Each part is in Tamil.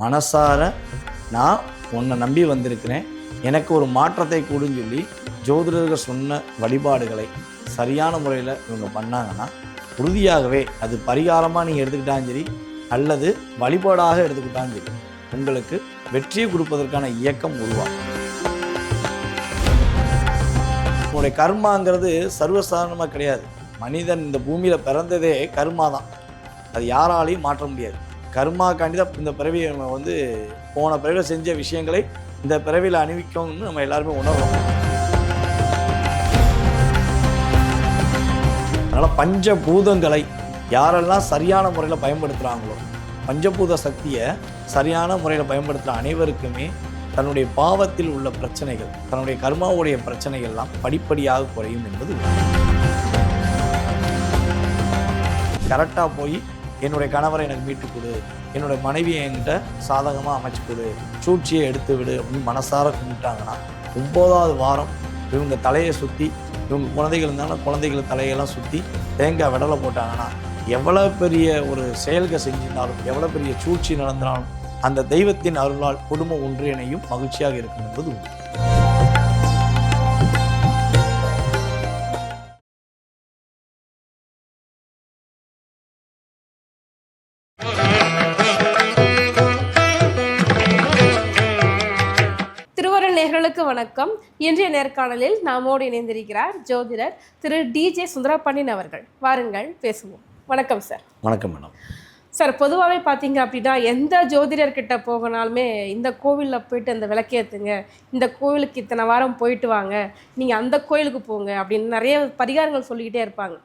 மனசார நான் உன்னை நம்பி வந்திருக்கிறேன். எனக்கு ஒரு மாற்றத்தை கூடுன்னு சொல்லி ஜோதிடர்கள் சொன்ன வழிபாடுகளை சரியான முறையில் இவங்க பண்ணாங்கன்னா உறுதியாகவே அது பரிகாரமாக நீங்கள் எடுத்துக்கிட்டாலும் சரி அல்லது வழிபாடாக எடுத்துக்கிட்டாலும் சரி உங்களுக்கு வெற்றியை கொடுப்பதற்கான இயக்கம் உருவாகும். உங்களுடைய கர்மாங்கிறது சர்வசாதாரணமாக கிடையாது. மனிதன் இந்த பூமியில் பிறந்ததே கர்மா தான் அது யாராலையும் மாற்ற முடியாது. கர்மாக்காண்டி தான் இந்த பிறவியை நம்ம வந்து போன பிறவியில் செஞ்ச விஷயங்களை இந்த பிறவியில் அணிவிக்கணும்னு நம்ம எல்லாருமே உணர்வோம் அதனால் பஞ்சபூதங்களை யாரெல்லாம் சரியான முறையில் பயன்படுத்துகிறாங்களோ பஞ்சபூத சக்தியை சரியான முறையில் பயன்படுத்துகிற அனைவருக்குமே தன்னுடைய பாவத்தில் உள்ள பிரச்சனைகள் தன்னுடைய கர்மாவுடைய பிரச்சனைகள்லாம் படிப்படியாக குறையும் என்பது கரெக்டாக போய் என்னுடைய கணவரை எனக்கு மீட்டு கொடு. என்னுடைய மனைவியை என்கிட்ட சாதகமாக அமைச்சு கொடு. சூழ்ச்சியை எடுத்து விடு அப்படின்னு மனசார கும்பிட்டாங்கன்னா ஒம்போதாவது வாரம் இவங்க தலையை சுற்றி இவங்க குழந்தைகள் இருந்தாலும் குழந்தைகள் தலையெல்லாம் சுற்றி தேங்காய் விடலை போட்டாங்கன்னா எவ்வளோ பெரிய ஒரு செயல்கள் செஞ்சிருந்தாலும் எவ்வளோ பெரிய சூழ்ச்சி நடந்தாலும் அந்த தெய்வத்தின் அருளால் குடும்பம் ஒன்றிணையும் மகிழ்ச்சியாக இருக்கும் என்பது உண்மை. நேர்களுக்கு வணக்கம். இன்றைய நேர்காணலில் நம்மோடு இணைந்திருக்கிறார் ஜோதிடர் திரு டிஜே சுந்தரபாண்டியன் அவர்கள். வாருங்கள் பேசுவோம். வணக்கம் சார். வணக்கம் மேடம். சார் பொதுவாகவே பார்த்தீங்க அப்படின்னா எந்த ஜோதிடர்கிட்ட போகனாலுமே இந்த கோவிலில் போயிட்டு அந்த விளக்கேற்றுங்க இந்த கோவிலுக்கு இத்தனை வாரம் போயிட்டு வாங்க நீங்கள் அந்த கோயிலுக்கு போங்க அப்படின்னு நிறைய பரிகாரங்கள் சொல்லிக்கிட்டே இருப்பாங்க.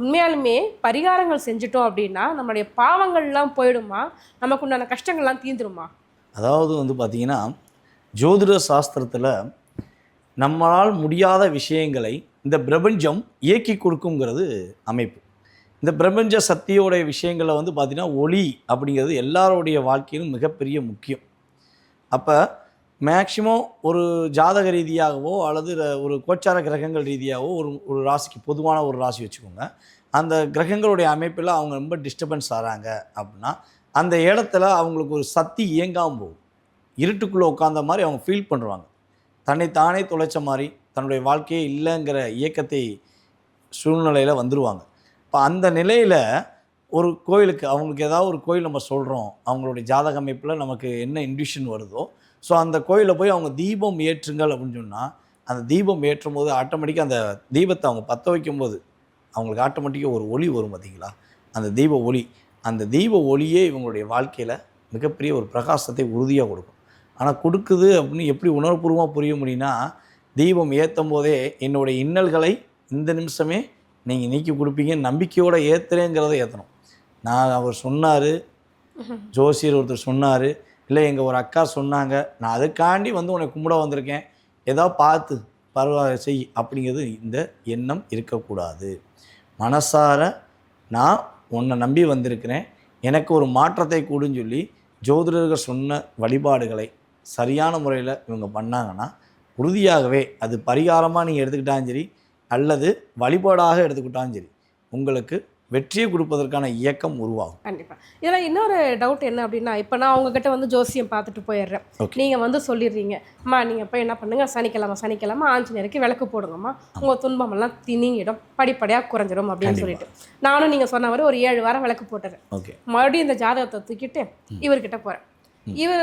உண்மையாலுமே பரிகாரங்கள் செஞ்சுட்டோம் அப்படின்னா நம்மளுடைய பாவங்கள்லாம் போயிடுமா? நமக்கு உண்டான கஷ்டங்கள்லாம் தீந்துருமா அதாவது வந்து பார்த்தீங்கன்னா ஜோதிட சாஸ்திரத்தில் நம்மளால் முடியாத விஷயங்களை இந்த பிரபஞ்சம் இயக்கி கொடுக்குங்கிறது அமைப்பு. இந்த பிரபஞ்ச சக்தியோடைய விஷயங்களை வந்து பார்த்திங்கன்னா ஒளி அப்படிங்கிறது எல்லாருடைய வாழ்க்கையிலும் மிகப்பெரிய முக்கியம். அப்போ மேக்சிமம் ஒரு ஜாதக ரீதியாகவோ அல்லது ஒரு கோச்சார கிரகங்கள் ரீதியாகவோ ஒரு ஒரு ராசிக்கு பொதுவான ஒரு ராசி வச்சுக்கோங்க. அந்த கிரகங்களுடைய அமைப்பில் அவங்க ரொம்ப டிஸ்டர்பன்ஸ் ஆகிறாங்க அப்படின்னா அந்த இடத்துல அவங்களுக்கு ஒரு சக்தி இயங்காமல் போகும். இருட்டுக்குள்ளே உட்காந்த மாதிரி அவங்க ஃபீல் பண்ணுவாங்க. தன்னை தானே தொலைச்ச மாதிரி தன்னுடைய வாழ்க்கையே இல்லைங்கிற இயக்கத்தை சூழ்நிலையில் வந்துடுவாங்க இப்போ அந்த நிலையில் ஒரு கோயிலுக்கு அவங்களுக்கு ஏதாவது ஒரு கோயில் நம்ம சொல்கிறோம் அவங்களுடைய ஜாதக அமைப்பில் நமக்கு என்ன இன்டிஷன் வருதோ ஸோ அந்த கோயிலில் போய் அவங்க தீபம் ஏற்றுங்கள் அப்படின்னு சொன்னால் அந்த தீபம் ஏற்றும் போது ஆட்டோமேட்டிக்காக அந்த தீபத்தை அவங்க பற்ற வைக்கும்போது அவங்களுக்கு ஆட்டோமேட்டிக்காக ஒரு ஒளி வரும் பார்த்தீங்களா அந்த தீப ஒளி. அந்த தீப ஒளியே இவங்களுடைய வாழ்க்கையில் மிகப்பெரிய ஒரு பிரகாசத்தை உறுதியாக கொடுக்கும். ஆனால் கொடுக்குது அப்படின்னு எப்படி உணர்வுபூர்வமாக புரிய முடியும்னா தீபம் ஏற்றும் போதே என்னுடைய இன்னல்களை இந்த நிமிஷமே நீங்கள் நீக்கி கொடுப்பீங்க நம்பிக்கையோடு ஏற்றுறேங்கிறத ஏற்றணும் நான் அவர் சொன்னார் ஜோசியர் ஒருத்தர் சொன்னார் இல்லை எங்கள் ஒரு அக்கா சொன்னாங்க நான் அதுக்காண்டி வந்து உன்னை கும்பிட வந்திருக்கேன். ஏதோ பார்த்து பரவாயில்ல செய் அப்படிங்கிறது இந்த எண்ணம் இருக்கக்கூடாது. மனசார நான் உன்னை நம்பி வந்திருக்கிறேன். எனக்கு ஒரு மாற்றத்தை கூடுன்னு சொல்லி ஜோதிடர்கள் சொன்ன வழிபாடுகளை சரியான முறையில் இவங்க பண்ணாங்கன்னா உறுதியாகவே அது பரிகாரமாக நீங்கள் எடுத்துக்கிட்டாலும் சரி அல்லது வழிபாடாக எடுத்துக்கிட்டாலும் சரி உங்களுக்கு வெற்றியை கொடுப்பதற்கான இயக்கம் உருவாகும். கண்டிப்பா. இதில் இன்னொரு டவுட் என்ன அப்படின்னா இப்போ நான் உங்ககிட்ட வந்து ஜோசியம் பார்த்துட்டு போயிடுறேன். நீங்கள் வந்து சொல்லிடுறீங்க அம்மா நீங்கள் போய் என்ன பண்ணுங்க? சனிக்கிழமை சனிக்கிழமை ஆஞ்சநேயருக்கு விளக்கு போடுங்கம்மா. உங்கள் துன்பமெல்லாம் திணிங்கிடும் படிப்படியாக குறைஞ்சிடும் அப்படின்னு சொல்லிட்டு. நானும் நீங்கள் சொன்ன மாதிரி ஒரு ஏழு வாரம் விளக்கு போட்டுறேன். ஓகே மறுபடியும் இந்த ஜாதகத்தை தூக்கிட்டு இவர்கிட்ட போகிறேன் இவர்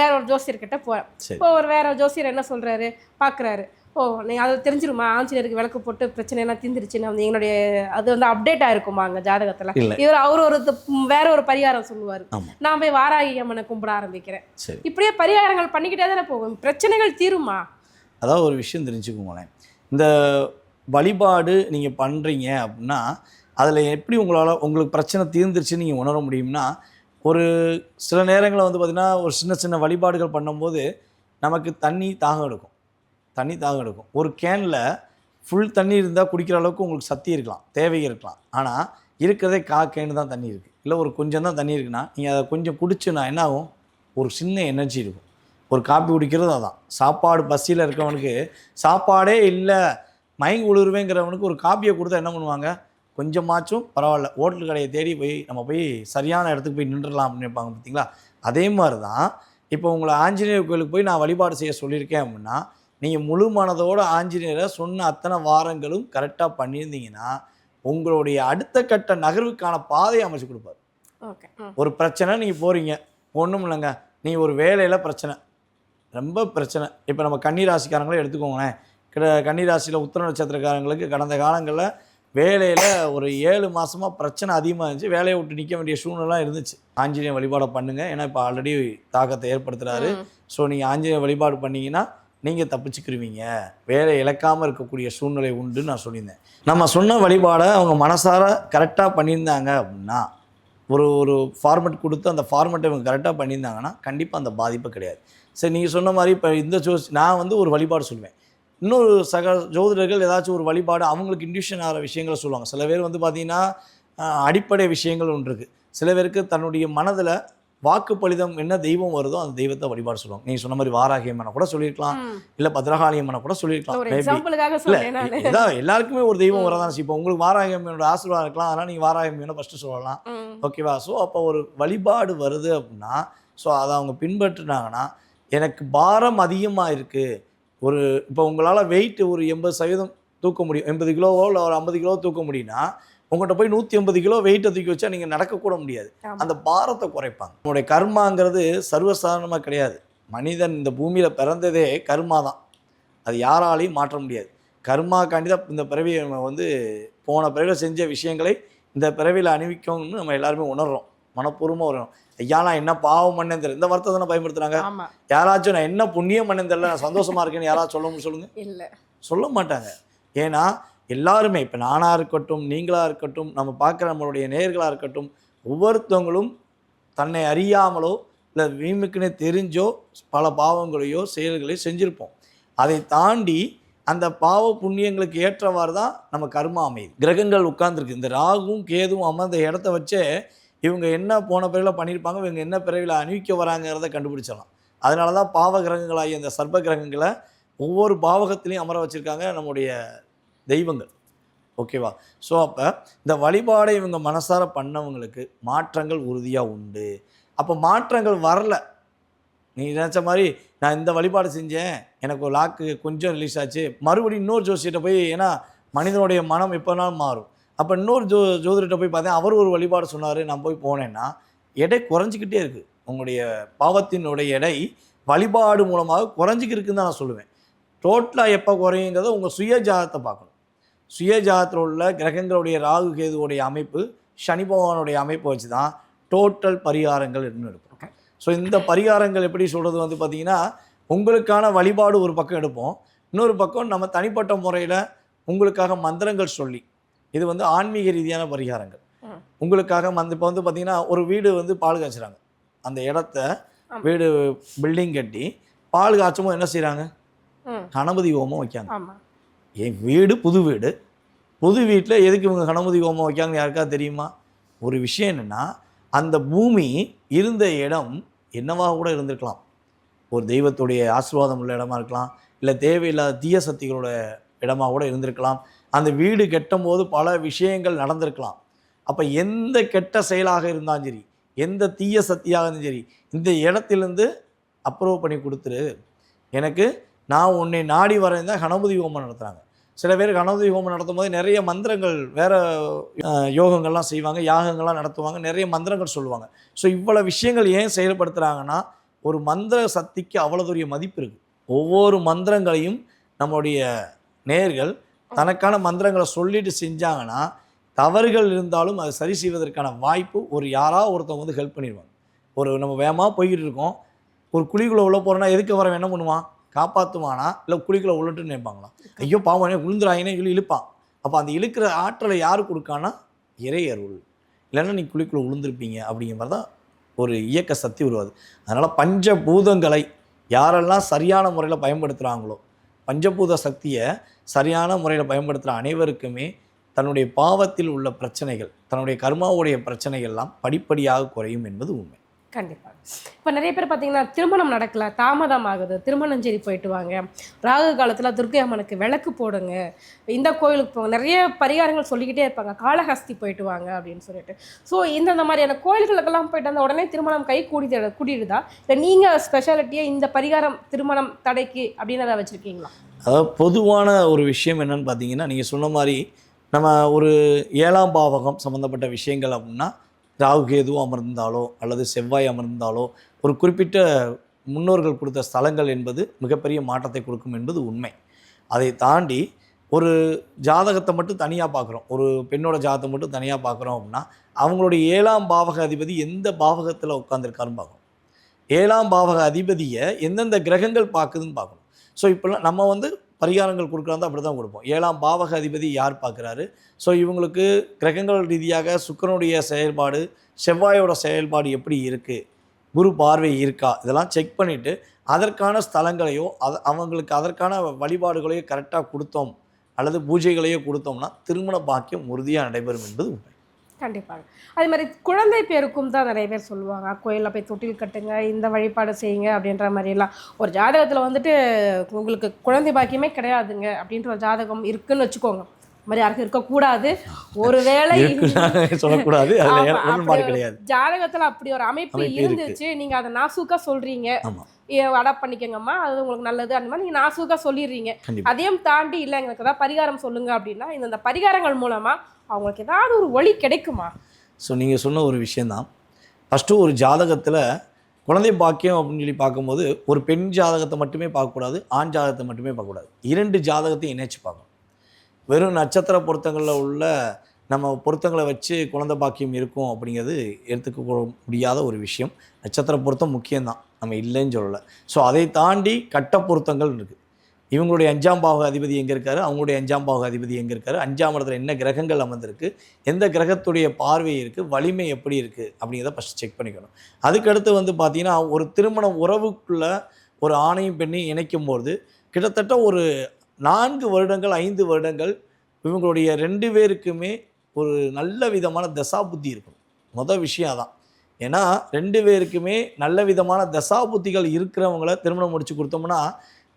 வேற ஒரு ஜோசியர்கிட்ட போகிறேன் இப்போ ஒரு வேற ஜோசியர் என்ன சொல்றாரு? பார்க்குறாரு ஓ நீ அது தெரிஞ்சிருமா? ஆஞ்சநேயருக்கு விளக்கு போட்டு பிரச்சனை எல்லாம் தீந்துருச்சுன்னு வந்து எங்களுடைய அது வந்து அப்டேட் ஆயிருக்குமா அங்கே ஜாதகத்தில்? இவர் அவர் ஒரு வேற ஒரு பரிகாரம் சொல்லுவார். நான் போய் வாராகி அம்மனை கும்பிட ஆரம்பிக்கிறேன். இப்படியே பரிகாரங்கள் பண்ணிக்கிட்டே தானே போகும். பிரச்சனைகள் தீருமா? அதாவது ஒரு விஷயம் தெரிஞ்சுக்கோங்களேன் இந்த வழிபாடு நீங்கள் பண்ணுறீங்க அப்படின்னா அதில் எப்படி உங்களால் உங்களுக்கு பிரச்சனை தீர்ந்துருச்சுன்னு நீங்கள் உணர முடியும்னா ஒரு சில நேரங்களில் வந்து பார்த்திங்கன்னா ஒரு சின்ன சின்ன வழிபாடுகள் பண்ணும்போது நமக்கு தண்ணி தாகம் எடுக்கும். தண்ணி தாகம் எடுக்கும். ஒரு கேனில் ஃபுல் தண்ணி இருந்தால் குடிக்கிற அளவுக்கு உங்களுக்கு சக்தி இருக்கலாம். தேவை இருக்கலாம். ஆனால் இருக்கிறதே கா கேனு தான் தண்ணி இருக்குது இல்லை ஒரு கொஞ்சம் தான் தண்ணி இருக்குன்னா நீங்கள் அதை கொஞ்சம் குடிச்சுன்னா என்ன ஆகும்? ஒரு சின்ன எனர்ஜி இருக்கும். ஒரு காப்பி குடிக்கிறது அதான். சாப்பாடு பசியில் இருக்கவனுக்கு சாப்பாடே இல்லை மயங்கி உழுருவேங்கிறவனுக்கு ஒரு காப்பியை கொடுத்தா என்ன பண்ணுவாங்க? கொஞ்சமாச்சும் பரவாயில்ல ஹோட்டல் கடையை தேடி போய் நம்ம போய் சரியான இடத்துக்கு போய் நின்றுடலாம் அப்படின்னு நினைப்பாங்க பார்த்தீங்களா? அதே மாதிரி தான் இப்போ உங்களை ஆஞ்சநேயர் கோயிலுக்கு போய் நான் வழிபாடு செய்ய சொல்லியிருக்கேன் அப்படின்னா நீங்கள் முழு மனதோட ஆஞ்சநேயரை சொன்ன அத்தனை வாரங்களும் கரெக்டாக பண்ணியிருந்தீங்கன்னா உங்களுடைய அடுத்த கட்ட நகர்வுக்கான பாதையை அமைச்சு கொடுப்பார். ஒரு பிரச்சனை நீங்கள் போகிறீங்க ஒன்றும் இல்லைங்க. நீங்கள் ஒரு வேலையில் பிரச்சனை. ரொம்ப பிரச்சனை. இப்போ நம்ம கன்னி ராசிக்காரங்களே எடுத்துக்கோங்களேன். கிட கன்னி ராசியில் உத்தர நட்சத்திரக்காரங்களுக்கு கடந்த காலங்களில் வேலையில் ஒரு ஏழு மாதமாக பிரச்சனை அதிகமாக இருந்துச்சு. வேலையை விட்டு நிற்க வேண்டிய சூழ்நிலாம் இருந்துச்சு. ஆஞ்சநேய வழிபாடை பண்ணுங்கள் ஏன்னா இப்போ ஆல்ரெடி தாக்கத்தை ஏற்படுத்துகிறாரு. ஸோ நீங்கள் ஆஞ்சநேய வழிபாடு பண்ணீங்கன்னா நீங்கள் தப்பிச்சுக்கிருவீங்க. வேலை இழக்காமல் இருக்கக்கூடிய சூழ்நிலை உண்டுன்னு நான் சொல்லியிருந்தேன். நம்ம சொன்ன வழிபாடை அவங்க மனசார கரெக்டாக பண்ணியிருந்தாங்க அப்படின்னா ஒரு ஒரு ஃபார்மெட் கொடுத்து அந்த ஃபார்மெட்டை இவங்க கரெக்டாக பண்ணியிருந்தாங்கன்னா கண்டிப்பாக அந்த பாதிப்பு கிடையாது. சரி நீங்கள் சொன்ன மாதிரி இப்போ இந்த ஜோஸ் நான் வந்து ஒரு வழிபாடு சொல்லுவேன். இன்னொரு சக ஜோதிடர்கள் ஏதாச்சும் ஒரு வழிபாடு அவங்களுக்கு இன்டியூஷன் ஆகிற விஷயங்களை சொல்லுவாங்க. சில பேர் வந்து பார்த்தீங்கன்னா அடிப்படை விஷயங்கள் ஒன்று இருக்குது சில பேருக்கு தன்னுடைய மனதில் வாக்குப்பளிதம் என்ன தெய்வம் வருதோ அந்த தெய்வத்தை வழிபாடு சொல்லுவாங்க. நீங்கள் சொன்ன மாதிரி வாராகியம்மனை கூட சொல்லியிருக்கலாம். இல்லை பத்ரகாளியம்மனை கூட சொல்லியிருக்கலாம். இல்லை எல்லாருக்குமே ஒரு தெய்வம் வரதான் இப்போ உங்களுக்கு வாராகியம்மனோட ஆசீர்வாதம் இருக்கலாம். அதனால் நீங்கள் வாராகியம்மனை ஃபஸ்ட்டு சொல்லலாம். ஓகேவா ஸோ அப்போ ஒரு வழிபாடு வருது அப்படின்னா ஸோ அதை அவங்க பின்பற்றினாங்கன்னா எனக்கு பாரம் அதிகமாக இருக்குது ஒரு இப்போ உங்களால் வெயிட் ஒரு எண்பது சதவீதம் தூக்க முடியும். எண்பது கிலோவோ இல்லை ஒரு ஐம்பது கிலோ தூக்க முடியும்னா உங்கள்கிட்ட போய் நூற்றி ஐம்பது கிலோ வெயிட்டை தூக்கி வச்சா நீங்கள் நடக்கக்கூட முடியாது. அந்த பாரத்தை குறைப்பாங்க. நம்மளுடைய கர்மாங்கிறது சர்வசாதாரணமாக கிடையாது. மனிதன் இந்த பூமியில் பிறந்ததே கர்மா தான். அது யாராலையும் மாற்ற முடியாது. கர்மாக்காண்டி தான் இந்த பிறவியை நம்ம வந்து போன பிறவியில் செஞ்ச விஷயங்களை இந்த பிறவியில் அணிவிக்கணும்னு நம்ம எல்லாருமே உணர்றோம். மனப்பூர்வமாக வரும் ஐயா நான் என்ன பாவம் பண்ணேன் தெரியல. இந்த வார்த்தை தானே பயன்படுத்துகிறாங்க ஆமா. யாராச்சும் நான் என்ன புண்ணியம் பண்ணேன் தெரியல நான் சந்தோஷமா இருக்கேன்னு யாராச்சும் சொல்ல சொல்லுங்க? இல்ல. சொல்ல மாட்டாங்க. ஏன்னா எல்லாருமே இப்போ நானாக இருக்கட்டும் நீங்களாக இருக்கட்டும் நம்ம பார்க்குற நம்மளுடைய நேர்களாக இருக்கட்டும் ஒவ்வொருத்தவங்களும் தன்னை அறியாமலோ இல்லை வீமுக்குன்னு தெரிஞ்சோ பல பாவங்களையோ செயல்களையோ செஞ்சுருப்போம். அதை தாண்டி அந்த பாவ புண்ணியங்களுக்கு ஏற்றவாறு தான் நம்ம கர்மா அமையுது. கிரகங்கள் உட்கார்ந்துருக்கு. இந்த ராகுவும் கேதுவும் அமர்ந்த இடத்த வச்சே இவங்க என்ன போன பிறவில பண்ணியிருப்பாங்க இவங்க என்ன பிறவில அணிவிக்க வராங்கிறத கண்டுபிடிச்சிடலாம். அதனால தான் பாவ கிரகங்களாகிய இந்த சர்ப்ப கிரகங்களை ஒவ்வொரு பாவகத்திலையும் அமர வச்சுருக்காங்க நம்முடைய தெய்வங்கள். ஓகேவா? ஸோ அப்போ இந்த வழிபாடை இவங்க மனசார பண்ணவங்களுக்கு மாற்றங்கள் உறுதியாக உண்டு. அப்போ மாற்றங்கள் வரல. நீ நினச்ச மாதிரி நான் இந்த வழிபாடு செஞ்சேன் எனக்கு ஒரு லாக்கு கொஞ்சம் ரிலீஸ் ஆச்சு. மறுபடியும் இன்னொரு ஜோசியிட்ட போய் ஏன்னா மனிதனுடைய மனம் எப்போனாலும் மாறும். அப்போ இன்னொரு ஜோ ஜோதிடர்கிட்ட போய் பார்த்தேன் அவர் ஒரு வழிபாடு சொன்னார் நான் போய் போனேன்னா எடை குறைஞ்சிக்கிட்டே இருக்குது உங்களுடைய பாவத்தினுடைய எடை வழிபாடு மூலமாக குறைஞ்சிக்கிருக்குன்னு தான் நான் சொல்லுவேன். டோட்டலாக எப்போ குறையுங்கிறத உங்கள் சுய ஜாதத்தை பார்க்கணும். சுய ஜாதத்தில் உள்ள கிரகங்களுடைய ராகு கேதுவுடைய அமைப்பு சனி பகவானுடைய அமைப்பை வச்சு தான் டோட்டல் பரிகாரங்கள் என்ன எடுப்போம். ஸோ இந்த பரிகாரங்கள் எப்படி சொல்கிறது வந்து பார்த்தீங்கன்னா உங்களுக்கான வழிபாடு ஒரு பக்கம் எடுப்போம். இன்னொரு பக்கம் நம்ம தனிப்பட்ட முறையில் உங்களுக்காக மந்திரங்கள் சொல்லி இது வந்து ஆன்மீக ரீதியான பரிகாரங்கள். உங்களுக்காக மந்த இப்போ வந்து பார்த்தீங்கன்னா ஒரு வீடு வந்து பால் காய்ச்சுறாங்க. அந்த இடத்த. வீடு பில்டிங் கட்டி பால் காய்ச்சும்போது என்ன செய்கிறாங்க கணபதி ஹோமம் வைக்காங்க என் வீடு புது வீடு. புது வீட்டில் எதுக்கு இவங்க கணபதி ஹோமம் வைக்காங்கன்னு யாருக்கா தெரியுமா? ஒரு விஷயம் என்னென்னா அந்த பூமி இருந்த இடம் என்னவாக கூட இருந்திருக்கலாம். ஒரு தெய்வத்துடைய ஆசீர்வாதம் உள்ள இடமா இருக்கலாம். இல்லை தேவையில்லாத தீய சக்திகளோட இடமா கூட இருந்திருக்கலாம். அந்த வீடு கெட்டும்போது பல விஷயங்கள் நடந்திருக்கலாம். அப்போ எந்த கெட்ட செயலாக இருந்தாலும் சரி எந்த தீய சக்தியாக இருந்தாலும் சரி இந்த இடத்திலேருந்து அப்ரூவ் பண்ணி கொடுத்துரு. எனக்கு நான் உன்னை நாடி வரேன் தான் கணபதி ஹோமம் நடத்துகிறாங்க சில பேர் கணபதி ஹோமம் நடத்தும் போது நிறைய மந்திரங்கள் வேறு யோகங்கள்லாம் செய்வாங்க யாகங்கள்லாம் நடத்துவாங்க நிறைய மந்திரங்கள் சொல்லுவாங்க. ஸோ இவ்வளோ விஷயங்கள் ஏன் செயல்படுத்துகிறாங்கன்னா ஒரு மந்திர சக்திக்கு அவ்வளோதுரிய மதிப்பு இருக்குது ஒவ்வொரு மந்திரங்களையும் நம்முடைய நேர்கள் தனக்கான மந்திரங்களை சொல்லிட்டு செஞ்சாங்கன்னா தவறுகள் இருந்தாலும் அதை சரி செய்வதற்கான வாய்ப்பு ஒரு யாராவது ஒருத்தவங்க வந்து ஹெல்ப் பண்ணிடுவாங்க. ஒரு நம்ம வேகமாக போய்கிட்டு இருக்கோம். ஒரு குழிக்குள்ளே உள்ள போகிறோன்னா எதுக்கு வரவன் என்ன பண்ணுவான்? காப்பாற்றுவானா இல்லை குழிக்குள்ளே உள்ளட்டுன்னு நினைப்பாங்களா? ஐயோ பாவம் விழுந்துறாங்கன்னு சொல்லி இழுப்பான். அப்போ அந்த இழுக்கிற ஆற்றலை யார் கொடுக்கானா இறை அருள் இல்லைன்னா நீ குழிக்குள்ளே விழுந்திருப்பீங்க அப்படிங்கிற மாதிரி தான் ஒரு இயக்க சக்தி உருவாது. அதனால் பஞ்சபூதங்களை யாரெல்லாம் சரியான முறையில் பயன்படுத்துகிறாங்களோ பஞ்சபூத சக்தியை சரியான முறையில் பயன்படுத்துகிற அனைவருக்குமே தன்னுடைய பாவத்தில் உள்ள பிரச்சனைகள் தன்னுடைய கர்மாவுடைய பிரச்சனைகள்லாம் படிப்படியாக குறையும் என்பது உண்மை. கண்டிப்பாக இப்போ நிறைய பேர் பார்த்தீங்கன்னா திருமணம் நடக்கல தாமதம் ஆகுது திருமணஞ்சேரி போயிட்டு வாங்க. ராகு காலத்தில் துர்கை அம்மனுக்கு விளக்கு போடுங்க. இந்த கோயிலுக்கு போங்க. நிறைய பரிகாரங்கள் சொல்லிக்கிட்டே இருப்பாங்க. காளஹஸ்தி போயிட்டு வாங்க அப்படின்னு சொல்லிட்டு. ஸோ இந்தந்த மாதிரியான கோயில்களுக்கெல்லாம் போயிட்டு அந்த உடனே திருமணம் கை கூடி கூடிடுதா? இல்லை நீங்கள் ஸ்பெஷாலிட்டியாக இந்த பரிகாரம் திருமணம் தடைக்கு அப்படின்னு அதை வச்சுருக்கீங்களா? அதாவது பொதுவான ஒரு விஷயம் என்னன்னு பார்த்தீங்கன்னா நீங்கள் சொன்ன மாதிரி நம்ம ஒரு ஏழாம் பாவகம் சம்மந்தப்பட்ட விஷயங்கள் அப்படின்னா ராகு கேது அமர்ந்தாலோ அல்லது செவ்வாய் அமர்ந்தாலோ ஒரு குறிப்பிட்ட முன்னோர்கள் கொடுத்த ஸ்தலங்கள் என்பது மிகப்பெரிய மாற்றத்தை கொடுக்கும் என்பது உண்மை. அதை தாண்டி ஒரு ஜாதகத்தை மட்டும் தனியாக பார்க்குறோம். ஒரு பெண்ணோட ஜாதகத்தை மட்டும் தனியாக பார்க்குறோம் அப்படின்னா அவங்களுடைய ஏழாம் பாவக அதிபதி எந்த பாவகத்தில் உட்காந்துருக்காருன்னு பார்க்கணும். ஏழாம் பாவக அதிபதியை எந்தெந்த கிரகங்கள் பார்க்குதுன்னு பார்க்கணும். ஸோ இப்போல்லாம் நம்ம வந்து பரிகாரங்கள் கொடுக்குறாங்க அப்படி தான் கொடுப்போம். ஏழாம் பாவக அதிபதி யார் பார்க்குறாரு? ஸோ இவங்களுக்கு கிரகங்கள் ரீதியாக சுக்கிரனுடைய செயல்பாடு செவ்வாயோட செயல்பாடு எப்படி இருக்குது குரு பார்வை இருக்கா? இதெல்லாம் செக் பண்ணிவிட்டு அதற்கான ஸ்தலங்களையோ அது அவங்களுக்கு அதற்கான வழிபாடுகளையோ கரெக்டாக கொடுத்தோம். அல்லது பூஜைகளையோ கொடுத்தோம்னா திருமண பாக்கியம் உறுதியாக நடைபெறும் என்பது உண்மை. கண்டிப்பாக. அதே மாதிரி குழந்தை பேருக்கும் தான் நிறைய பேர் சொல்லுவாங்க கோயிலில் போய் தொட்டில் கட்டுங்க இந்த வழிபாடு செய்யுங்க அப்படின்ற மாதிரிலாம். ஒரு ஜாதகத்தில் வந்துட்டு உங்களுக்கு குழந்தை பாக்கியமே கிடையாதுங்க அப்படின்ற ஒரு ஜாதகம் இருக்குன்னு வச்சுக்கோங்க. மாதிரி யாருக்கும் இருக்கக்கூடாது. ஒருவேளை சொல்லக்கூடாது. ஜாதகத்துல அப்படி ஒரு அமைப்பு. இருந்துச்சு நீங்க அதை நாசூக்கா சொல்றீங்க. ஆமாம் அடாப்ட் பண்ணிக்கங்கம்மா அது உங்களுக்கு நல்லது அந்த மாதிரி நீங்க நாசூக்கா சொல்லிடுறீங்க. அதையும் தாண்டி இல்லை எங்களுக்கு ஏதாவது பரிகாரம் சொல்லுங்க அப்படின்னா இந்த இந்த பரிகாரங்கள் மூலமா அவங்களுக்கு ஏதாவது ஒரு வழி கிடைக்குமா? ஸோ நீங்கள் சொன்ன ஒரு விஷயந்தான் ஃபஸ்ட்டு ஒரு ஜாதகத்தில் குழந்தை பாக்கியம் அப்படின்னு சொல்லி பார்க்கும்போது ஒரு பெண் ஜாதகத்தை மட்டுமே பார்க்கக்கூடாது ஆண் ஜாதகத்தை மட்டுமே பார்க்கக்கூடாது. இரண்டு ஜாதகத்தையும் இணைச்சு பார்க்கணும். வெறும் நட்சத்திர பொருத்தங்களில் உள்ள நம்ம பொருத்தங்களை வச்சு குழந்தை பாக்கியம் இருக்கும் அப்படிங்கிறது எடுத்துக்க முடியாத ஒரு விஷயம். நட்சத்திர பொருத்தம் முக்கியம்தான். நம்ம இல்லைன்னு சொல்லலை. ஸோ அதை தாண்டி கட்ட பொருத்தங்கள் இருக்குது இவங்களுடைய அஞ்சாம் பாவ அதிபதி எங்கே இருக்காரு? அவங்களுடைய அஞ்சாம் பாவ அதிபதி எங்கே இருக்காரு? அஞ்சாம் இடத்துல என்ன கிரகங்கள் அமர்ந்திருக்கு? எந்த கிரகத்துடைய பார்வை இருக்குது வலிமை எப்படி இருக்குது அப்படிங்கிறத ஃபஸ்ட் செக் பண்ணிக்கணும். அதுக்கடுத்து வந்து பார்த்திங்கன்னா ஒரு திருமண உறவுக்குள்ளே ஒரு ஆணையும் பெண்ணையும் இணைக்கும்போது கிட்டத்தட்ட ஒரு நான்கு வருடங்கள் ஐந்து வருடங்கள் இவங்களுடைய ரெண்டு பேருக்குமே ஒரு நல்ல விதமான தசா புத்தி இருக்கும் மொதல் விஷயம் அதான். ஏன்னா ரெண்டு பேருக்குமே நல்ல விதமான தசா புத்திகள் இருக்கிறவங்கள திருமணம் முடிச்சு கொடுத்தோம்னா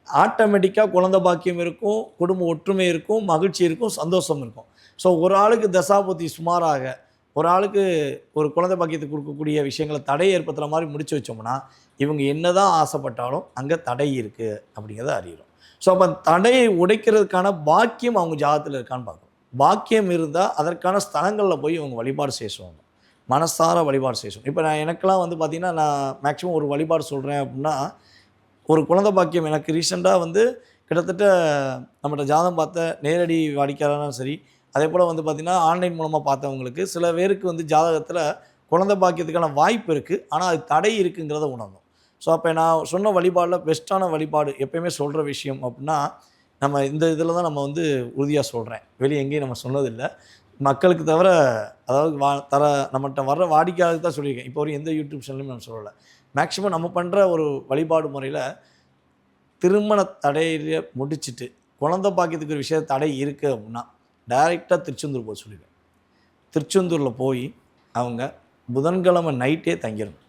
ஆட்டோமேட்டிக்காக குழந்தை பாக்கியம் இருக்கும் குடும்ப ஒற்றுமை இருக்கும் மகிழ்ச்சி இருக்கும் சந்தோஷம் இருக்கும். ஸோ ஒரு ஆளுக்கு தசா சுமாராக ஒரு ஆளுக்கு ஒரு குழந்தை பாக்கியத்தை கொடுக்கக்கூடிய விஷயங்களை தடை ஏற்படுத்துகிற மாதிரி முடிச்சு வச்சோம்னா இவங்க என்னதான் ஆசைப்பட்டாலும் அங்கே தடை இருக்குது அப்படிங்கிறத அறிகிறோம் ஸோ அப்போ தடையை உடைக்கிறதுக்கான பாக்கியம் அவங்க ஜாதகத்தில் இருக்கான்னு பார்க்கணும். பாக்கியம் இருந்தால் அதற்கான ஸ்தலங்களில் போய் இவங்க வழிபாடு செய்வாங்க மனசார வழிபாடு செய்வோம் இப்போ நான் எனக்கெல்லாம் வந்து பார்த்திங்கன்னா நான் மேக்ஸிமம் ஒரு வழிபாடு சொல்கிறேன் அப்படின்னா ஒரு குழந்தை பாக்கியம். எனக்கு ரீசெண்டாக வந்து கிட்டத்தட்ட நம்மகிட்ட ஜாதகம் பார்த்த நேரடி வாடிக்கையாளரும் சரி அதே போல் வந்து பார்த்திங்கன்னா ஆன்லைன் மூலமாக பார்த்தவங்களுக்கு சில பேருக்கு வந்து ஜாதகத்தில் குழந்தை பாக்கியத்துக்கான வாய்ப்பு இருக்குது ஆனால் அது தடை இருக்குங்கிறத உணரணும். ஸோ அப்போ நான் சொன்ன வழிபாடில் பெஸ்ட்டான வழிபாடு எப்பயுமே சொல்கிற விஷயம் அப்படின்னா நம்ம இந்த இதில் தான் நம்ம வந்து உறுதியாக சொல்கிறேன் வெளியே எங்கேயும் நம்ம சொன்னதில்லை. மக்களுக்கு தவிர அதாவது வா தர நம்மகிட்ட வர்ற வாடிக்கையாளருக்கு தான் சொல்லியிருக்கேன். இப்போ ஒரு எந்த யூடியூப் சேனலையும் நான் சொல்லலை. மேக்ஸிமம் நம்ம பண்ணுற ஒரு வழிபாடு முறையில் திருமண தடையில முடிச்சிட்டு குழந்தை பாக்கியத்துக்கு ஒரு விஷய தடை இருக்குது அப்படின்னா டைரெக்டாக திருச்செந்தூர் போக சொல்லிடுவேன் திருச்செந்தூரில் போய் அவங்க புதன்கிழமை நைட்டே தங்கிடணும்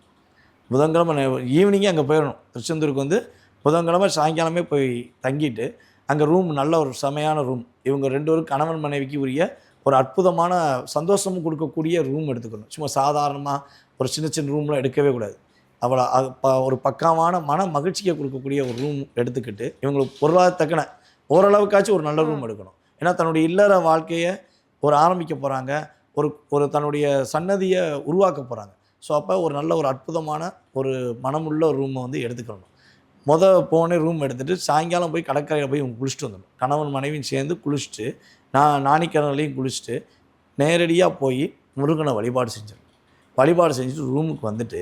புதன்கிழமை ஈவினிங்கே அங்கே போயிடணும் திருச்செந்தூருக்கு வந்து புதன்கிழமை சாயங்காலமே போய் தங்கிட்டு அங்கே ரூம் நல்ல ஒரு செமையான ரூம் இவங்க ரெண்டு பேரும் கணவன் மனைவிக்கு உரிய ஒரு அற்புதமான சந்தோஷமும் கொடுக்கக்கூடிய ரூம் எடுத்துக்கணும். சும்மா சாதாரணமாக ஒரு சின்ன சின்ன ரூம்லாம் எடுக்கவே கூடாது. ப- ஒரு பக்காவான மன மகிழ்ச்சியை கொடுக்கக்கூடிய ஒரு ரூம் எடுத்துக்கிட்டு இவங்களுக்கு பொருளாதாரத்தக்கன ஓரளவுக்காச்சும் ஒரு நல்ல ரூம் எடுக்கணும். ஏன்னா தன்னுடைய இல்லற வாழ்க்கையை ஒரு ஆரம்பிக்க போகிறாங்க ஒரு ஒரு தன்னுடைய சன்னதியை உருவாக்க போகிறாங்க ஸோ அப்போ ஒரு நல்ல ஒரு அற்புதமான ஒரு மனமுள்ள ஒரு ரூமை வந்து எடுத்துக்கணும். முத போனே ரூம் எடுத்துகிட்டு சாயங்காலம் போய் கடற்கரையில் போய் இவங்க குளிச்சுட்டு வந்துடணும். கணவன் மனைவியும் சேர்ந்து குளிச்சுட்டு நான் நாணிக்கிணறுலையும் குளிச்சுட்டு நேரடியாக போய் முருகனை வழிபாடு செஞ்சிடணும். வழிபாடு செஞ்சுட்டு ரூமுக்கு வந்துட்டு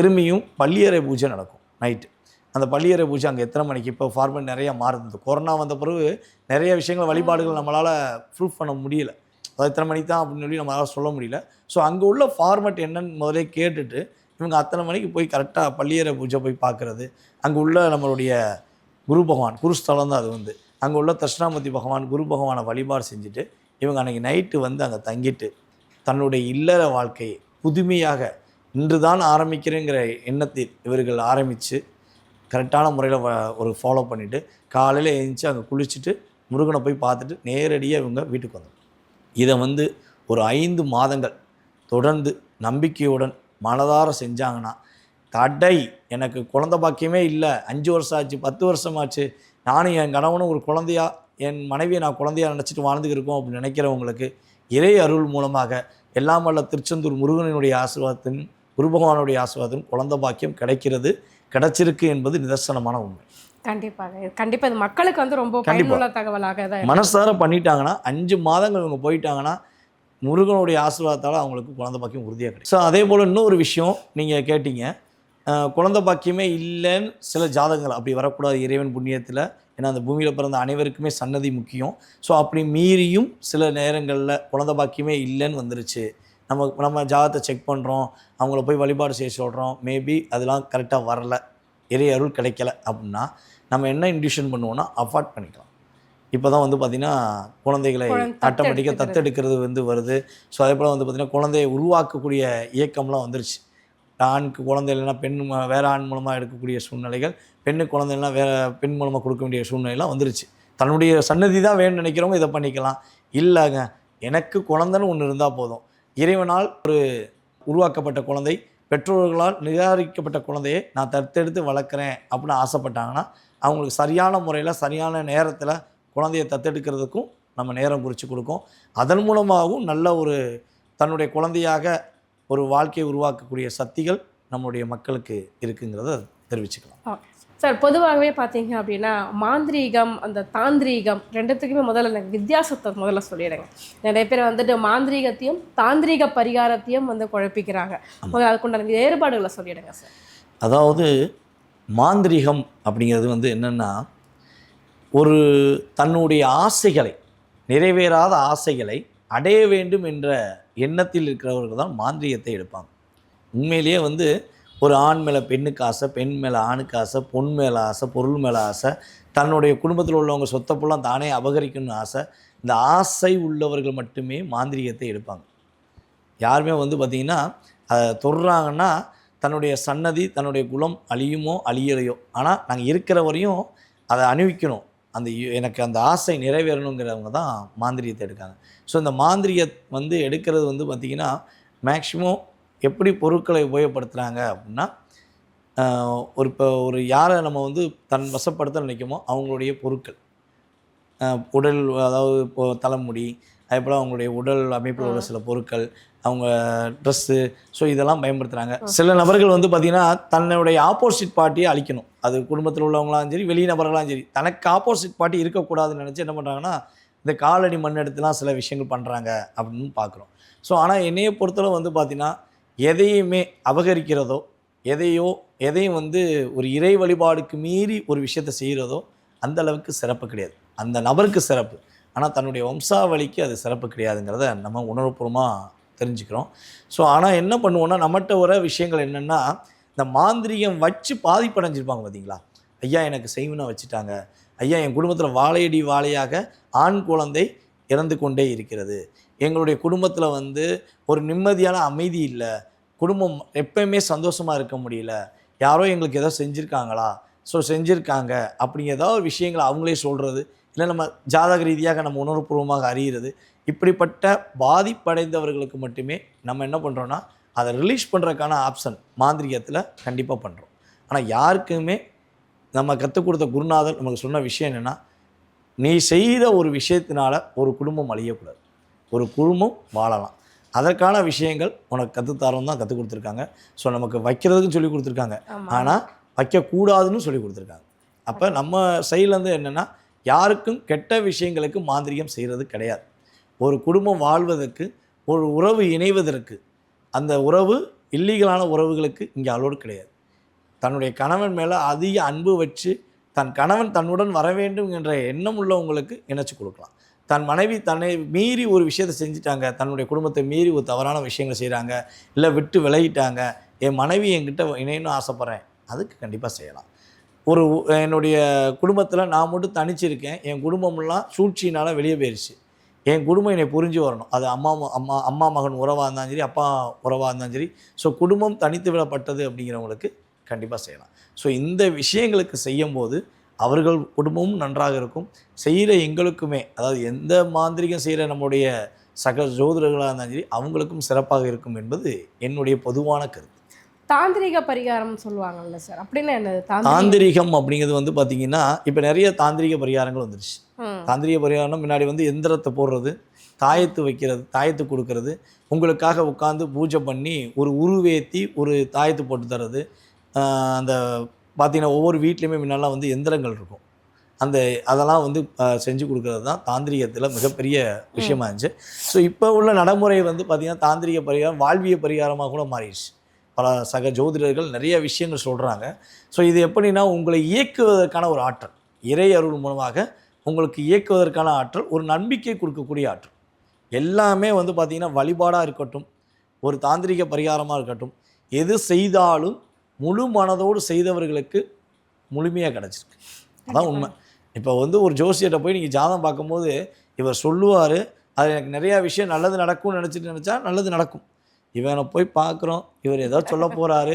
திரும்பியும் பள்ளியறை பூஜை நடக்கும் நைட்டு அந்த பள்ளியறை பூஜை அங்கே எத்தனை மணிக்கு? இப்போ ஃபார்மேட் நிறையா மாறுது. கொரோனா வந்த பிறகு நிறைய விஷயங்கள் வழிபாடுகள் நம்மளால் ப்ரூஃப் பண்ண முடியல. அது எத்தனை மணிக்கு தான் அப்படின்னு சொல்லி நம்மளால் சொல்ல முடியல. ஸோ அங்கே உள்ள ஃபார்மேட் என்னன்னு முதலே கேட்டுட்டு இவங்க அத்தனை மணிக்கு போய் கரெக்டாக பள்ளியறை பூஜை போய் பார்க்குறது. அங்கே உள்ள நம்மளுடைய குரு பகவான் குருஸ்தலம் தான் அது வந்து. அங்கே உள்ள தட்சிணாமூர்த்தி பகவான் குரு பகவானை வழிபாடு செஞ்சுட்டு இவங்க அன்றைக்கி நைட்டு வந்து அங்கே தங்கிட்டு தன்னுடைய இல்லற வாழ்க்கையை புதுமையாக இன்று தான் ஆரம்பிக்கிறேங்கிற எண்ணத்தை இவர்கள் ஆரம்பித்து கரெக்டான முறையில் ஒரு ஃபாலோ பண்ணிவிட்டு காலையில் எழுந்துச்சு அங்கே குளிச்சுட்டு முருகனை போய் பார்த்துட்டு நேரடியாக இவங்க வீட்டுக்கு வந்தோம். இதை வந்து ஒரு ஐந்து மாதங்கள் தொடர்ந்து நம்பிக்கையுடன் மனதார செஞ்சாங்கன்னா தடை. எனக்கு குழந்த பாக்கியமே இல்லை. அஞ்சு வருஷம் ஆச்சு பத்து வருஷம் ஆச்சு. நானும் என் கணவனும் ஒரு குழந்தையா என் மனைவியை நான் குழந்தையா நினச்சிட்டு வாழ்ந்துக்கிருக்கோம் அப்படின்னு நினைக்கிறவங்களுக்கு இறை அருள் மூலமாக எல்லாம் வல்ல திருச்செந்தூர் முருகனினுடைய ஆசீர்வாதத்தின் குரு பகவானுடைய ஆசீர்வாதத்தின் குழந்த பாக்கியம் கிடைக்கிறது கிடைச்சிருக்கு என்பது நிதர்சனமான உண்மை. கண்டிப்பாக. கண்டிப்பா இது மக்களுக்கு வந்து ரொம்ப கண்டிப்பா. பயனுள்ள தகவலாக தான். மனசார பண்ணிட்டாங்கன்னா அஞ்சு மாதங்கள் இவங்க போயிட்டாங்கன்னா முருகனுடைய ஆசீர்வாதத்தால் அவங்களுக்கு குழந்தை பாக்கியம் உறுதியாக கிடைக்கும். ஸோ அதே போல் இன்னொரு விஷயம் நீங்கள் கேட்டீங்க. குழந்தை பாக்கியமே இல்லைன்னு சில ஜாதகங்கள் அப்படி வரக்கூடாது இறைவன் புண்ணியத்தில். ஏன்னா அந்த பூமியில் பிறந்த அனைவருக்குமே சன்னதி முக்கியம். ஸோ அப்படி மீறியும் சில நேரங்களில் குழந்தை பாக்கியமே இல்லைன்னு வந்துருச்சு. நம்ம நம்ம ஜாதகத்தை செக் பண்ணுறோம் அவங்கள போய் வழிபாடு செய்ய சொல்கிறோம் மேபி அதெல்லாம் கரெக்டாக வரல இறை அருள் கிடைக்கல அப்படின்னா நம்ம என்ன இன்டியூஷன் பண்ணுவோம்னா அவாய்ட் பண்ணிக்கலாம். இப்போ தான் வந்து பார்த்திங்கன்னா குழந்தைகளை குழந்தை ஆட்டோமேட்டிக்காக தத்தெடுக்கிறது. வந்து வருது. ஸோ அதே போல் வந்து பார்த்திங்கன்னா குழந்தையை உருவாக்கக்கூடிய இயக்கம்லாம் வந்துருச்சு. ஆணுக்கு குழந்தை இல்லைன்னா பெண் வேற ஆண் மூலமாக எடுக்கக்கூடிய சூழ்நிலைகள் பெண்ணுக்கு குழந்தை இல்லைன்னா வேற பெண் மூலமாக கொடுக்க வேண்டிய சூழ்நிலைலாம் வந்துருச்சு. தன்னுடைய சன்னதி தான் வேணும்னு நினைக்கிறவங்க இதை பண்ணிக்கலாம். இல்லைங்க எனக்கு குழந்தைன்னு ஒன்று இருந்தால் போதும். இறைவனால் ஒரு உருவாக்கப்பட்ட குழந்தை பெற்றோர்களால் நிராகரிக்கப்பட்ட குழந்தையை நான் தத்தெடுத்து வளர்க்குறேன் அப்படின்னு ஆசைப்பட்டாங்கன்னா அவங்களுக்கு சரியான முறையில் சரியான நேரத்தில் குழந்தையை தத்தெடுக்கிறதுக்கும் நம்ம நேரம் குறித்து கொடுக்கும். அதன் மூலமாகவும் நல்ல ஒரு தன்னுடைய குழந்தையாக ஒரு வாழ்க்கையை உருவாக்கக்கூடிய சக்திகள் நம்முடைய மக்களுக்கு இருக்குங்கிறத தெரிவிச்சுக்கலாம். ஓகே சார் பொதுவாகவே பார்த்தீங்க அப்படின்னா மாந்திரீகம் அந்த தாந்திரீகம் ரெண்டுத்துக்குமே முதல்ல எனக்கு வித்தியாசத்தை முதல்ல சொல்லிடுங்க. நிறைய பேர் வந்துட்டு மாந்திரீகத்தையும் தாந்திரீக பரிகாரத்தையும் வந்து குழப்பிக்கிறாங்க. முதல்ல அதுக்குண்டான வேறுபாடுகளை சொல்லிடுங்க சார். அதாவது மாந்திரிகம் அப்படிங்கிறது வந்து என்னென்னா ஒரு தன்னுடைய ஆசைகளை நிறைவேறாத ஆசைகளை அடைய வேண்டும் என்ற எண்ணத்தில் இருக்கிறவர்கள் தான் மாந்திரியத்தை எடுப்பாங்க. உண்மையிலேயே வந்து ஒரு ஆண் மேலே பெண்ணுக்கு ஆசை பெண் மேலே ஆணுக்கு ஆசை பொன் மேலே ஆசை பொருள் மேலே ஆசை தன்னுடைய குடும்பத்தில் உள்ளவங்க சொத்தப்பெல்லாம் தானே அபகரிக்கணும்னு ஆசை இந்த ஆசை உள்ளவர்கள் மட்டுமே மாந்திரிகத்தை எடுப்பாங்க. யாருமே வந்து பார்த்திங்கன்னா அதை தொடுறாங்கன்னா தன்னுடைய சன்னதி தன்னுடைய குலம் அழியுமோ அழியலையோ ஆனால் நாங்கள் இருக்கிற வரையும் அதை அணிவிக்கணும். அந்த எனக்கு அந்த ஆசை நிறைவேறணுங்கிறவங்க தான் மாந்திரியத்தை எடுக்காங்க. ஸோ இந்த மாந்திரிய வந்து எடுக்கிறது வந்து பார்த்திங்கன்னா மேக்ஸிமம் எப்படி பொருட்களை உபயோகப்படுத்துகிறாங்க அப்படின்னா ஒரு இப்போ ஒரு யாரை நம்ம வந்து தன் வசப்படுத்த நினைக்குமோ அவங்களுடைய பொருட்கள். உடல் அதாவது இப்போ தலைமுடி அதே போல் அவங்களுடைய உடல் அமைப்பில் உள்ள சில பொருட்கள் அவங்க ட்ரெஸ்ஸு ஸோ இதெல்லாம் பயன்படுத்துகிறாங்க சில நபர்கள் வந்து பார்த்திங்கன்னா தன்னுடைய ஆப்போசிட் பார்ட்டியை அழிக்கணும். அது குடும்பத்தில் உள்ளவங்களாம் சரி வெளி நபர்களாம் சரி தனக்கு ஆப்போசிட் பார்ட்டி இருக்கக்கூடாதுன்னு நினச்சி என்ன பண்ணுறாங்கன்னா இந்த காலடி மண் எடுத்துலாம் சில விஷயங்கள் பண்ணுறாங்க அப்படின்னு பார்க்குறோம் ஸோ ஆனால் என்னையை பொறுத்தளவு வந்து பார்த்திங்கன்னா எதையுமே அபகரிக்கிறதோ எதையோ எதையும் வந்து ஒரு இறை வழிபாடுக்கு மீறி ஒரு விஷயத்தை செய்கிறதோ அந்த அளவுக்கு சிறப்பு கிடையாது. அந்த நபருக்கு சிறப்பு. ஆனால் தன்னுடைய வம்சாவளிக்கு அது சிறப்பு கிடையாதுங்கிறத நம்ம உணர்வுபூர்வமாக தெரிஞ்சுக்கிறோம். ஸோ ஆனால் என்ன பண்ணுவோம்னா நம்மகிட்ட வர விஷயங்கள் என்னென்னா இந்த மாந்திரிகம் வச்சு பாதிப்படைஞ்சிருப்பாங்க பார்த்தீங்களா? ஐயா எனக்கு செய்வனை வச்சுட்டாங்க. ஐயா என் குடும்பத்தில் வாழையடி வாழையாக ஆண் குழந்தை இறந்து கொண்டே இருக்கிறது. எங்களுடைய குடும்பத்தில் வந்து ஒரு நிம்மதியான அமைதி இல்லை. குடும்பம் எப்பயுமே சந்தோஷமாக இருக்க முடியல. யாரோ எங்களுக்கு ஏதோ செஞ்சுருக்காங்களா? ஸோ செஞ்சுருக்காங்க. அப்படி ஏதாவது ஒரு விஷயங்களை அவங்களே சொல்கிறது இல்லை நம்ம ஜாதக ரீதியாக நம்ம உணர்வுபூர்வமாக அறிகிறது இப்படிப்பட்ட பாதிப்படைந்தவர்களுக்கு மட்டுமே நம்ம என்ன பண்ணுறோன்னா அதை ரிலீஸ் பண்ணுறதுக்கான ஆப்ஷன் மாந்திரிகத்தில் கண்டிப்பாக பண்ணுறோம் ஆனால் யாருக்குமே நம்ம கற்றுக் கொடுத்த குருநாதர் நமக்கு சொன்ன விஷயம் என்னென்னா நீ செய்கிற ஒரு விஷயத்தினால ஒரு குடும்பம் அழியக்கூடாது. ஒரு குடும்பம் வாழலாம். அதற்கான விஷயங்கள் உனக்கு கற்றுத்தரோம் தான் கற்றுக் கொடுத்துருக்காங்க. ஸோ நமக்கு வைக்கிறதுக்கும் சொல்லி கொடுத்துருக்காங்க. ஆனால் வைக்கக்கூடாதுன்னு சொல்லி கொடுத்துருக்காங்க. அப்போ நம்ம சைட்லேருந்து என்னென்னா யாருக்கும் கெட்ட விஷயங்களுக்கு மாந்திரிகம் செய்கிறது கிடையாது. ஒரு குடும்பம் வாழ்வதற்கு ஒரு உறவு இணைவதற்கு அந்த உறவு இல்லீகலான உறவுகளுக்கு இங்கே அலோடு கிடையாது. தன்னுடைய கணவன் மேலே அதிக அன்பு வச்சு தன் கணவன் தன்னுடன் வர வேண்டும் என்ற எண்ணம் உள்ளவங்களுக்கு இணைச்சு கொடுக்கலாம். தன் மனைவி தன்னை மீறி ஒரு விஷயத்தை செஞ்சுட்டாங்க. தன்னுடைய குடும்பத்தை மீறி ஒரு தவறான விஷயங்களை செய்கிறாங்க இல்லை விட்டு விலகிட்டாங்க. என் மனைவி என்கிட்ட இணையணும் ஆசைப்பட்றேன். அதுக்கு கண்டிப்பாக செய்யலாம். ஒரு என்னுடைய குடும்பத்தில் நான் மட்டும் தனிச்சிருக்கேன். என் குடும்பம்லாம் சூழ்ச்சியினால் வெளியே போயிடுச்சு என் குடும்பம் என்னை புரிஞ்சு வரணும். அது அம்மா அம்மா அம்மா மகன் உறவாக இருந்தாலும் சரி அப்பா உறவாக இருந்தாலும் சரி. ஸோ குடும்பம் தனித்து விடப்பட்டது அப்படிங்கிறவங்களுக்கு கண்டிப்பாக செய்யலாம். ஸோ இந்த விஷயங்களுக்கு செய்யும்போது அவர்கள் குடும்பமும் நன்றாக இருக்கும். செய்கிற எங்களுக்குமே அதாவது எந்த மாந்திரிகம் செய்கிற நம்முடைய சக ஜோதிடர்களாக இருந்தாலும் சரி அவங்களுக்கும் சிறப்பாக இருக்கும் என்பது என்னுடைய பொதுவான கருத்து. தாந்திரிக பரிகாரம் சொல்லுவாங்கல்ல சார் அப்படின்னா என்னது? தாந்திரிகம் அப்படிங்கிறது வந்து பார்த்தீங்கன்னா இப்போ நிறைய தாந்திரிக பரிகாரங்கள் வந்துருச்சு. தாந்திரிக பரிகாரம் முன்னாடி வந்து எந்திரத்தை போடுறது தாயத்து வைக்கிறது தாயத்து கொடுக்கறது உங்களுக்காக உட்காந்து பூஜை பண்ணி ஒரு உருவேத்தி ஒரு தாயத்து போட்டு தர்றது அந்த பார்த்தீங்கன்னா ஒவ்வொரு வீட்லேயுமே முன்னெல்லாம் வந்து எந்திரங்கள் இருக்கும். அந்த அதெல்லாம் வந்து செஞ்சு கொடுக்கறது தான் தாந்திரிகத்தில் மிகப்பெரிய விஷயமா இருந்துச்சு. ஸோ இப்போ உள்ள நடைமுறை வந்து பார்த்திங்கன்னா தாந்திரிக பரிகாரம் வாழ்விய பரிகாரமாக கூட மாறிடுச்சு. பல சக ஜோதிடர்கள் நிறைய விஷயங்கள் சொல்கிறாங்க ஸோ இது எப்படின்னா உங்களை இயக்குவதற்கான ஒரு ஆற்றல். இறை அருள் மூலமாக உங்களுக்கு இயக்குவதற்கான ஆற்றல் ஒரு நம்பிக்கை கொடுக்கக்கூடிய ஆற்றல். எல்லாமே வந்து பார்த்திங்கன்னா வழிபாடாக இருக்கட்டும் ஒரு தாந்திரிக பரிகாரமாக இருக்கட்டும் எது செய்தாலும் முழு மனதோடு செய்தவர்களுக்கு முழுமையாக கிடச்சிருக்கு. அதான் உண்மை. இப்போ வந்து ஒரு ஜோசியர்கிட்ட போய் நீங்கள் ஜாதகம் பார்க்கும்போது இவர் சொல்லுவார் அது எனக்கு நிறையா விஷயம் நல்லது நடக்கும்னு நினச்சிட்டு நினச்சா நல்லது நடக்கும். இவனை போய் பார்க்குறோம் இவர் ஏதோ சொல்ல போகிறாரு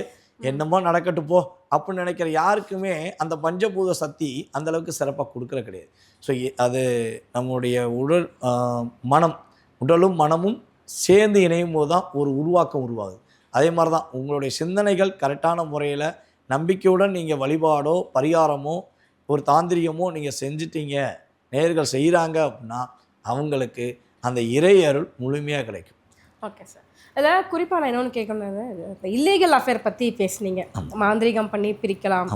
என்னமோ நடக்கட்டு போ அப்படின்னு நினைக்கிற யாருக்குமே அந்த பஞ்சபூத சக்தி அந்த அளவுக்கு சிறப்பாக கொடுக்குற கிடையாது. ஸோ அது நம்முடைய உடல் மனம் உடலும் மனமும் சேர்ந்து இணையும் போது தான் ஒரு உருவாக்கம் உருவாகுது. அதே மாதிரி தான் உங்களுடைய சிந்தனைகள் கரெக்டான முறையில் நம்பிக்கையுடன் நீங்கள் வழிபாடோ பரிகாரமோ ஒரு தாந்திரிகமோ நீங்கள் செஞ்சிட்டீங்க நேர்கள் செய்கிறாங்க அப்படின்னா அவங்களுக்கு அந்த இறை அருள் முழுமையாக கிடைக்கும். ஓகே சார் அதாவது குறிப்பாக நான் இன்னொன்று கேட்கணும் இந்த இல்லீகல் அஃபேர் பற்றி பேசுனீங்க. மாந்திரீகம் பண்ணி பிரிக்கலாம்.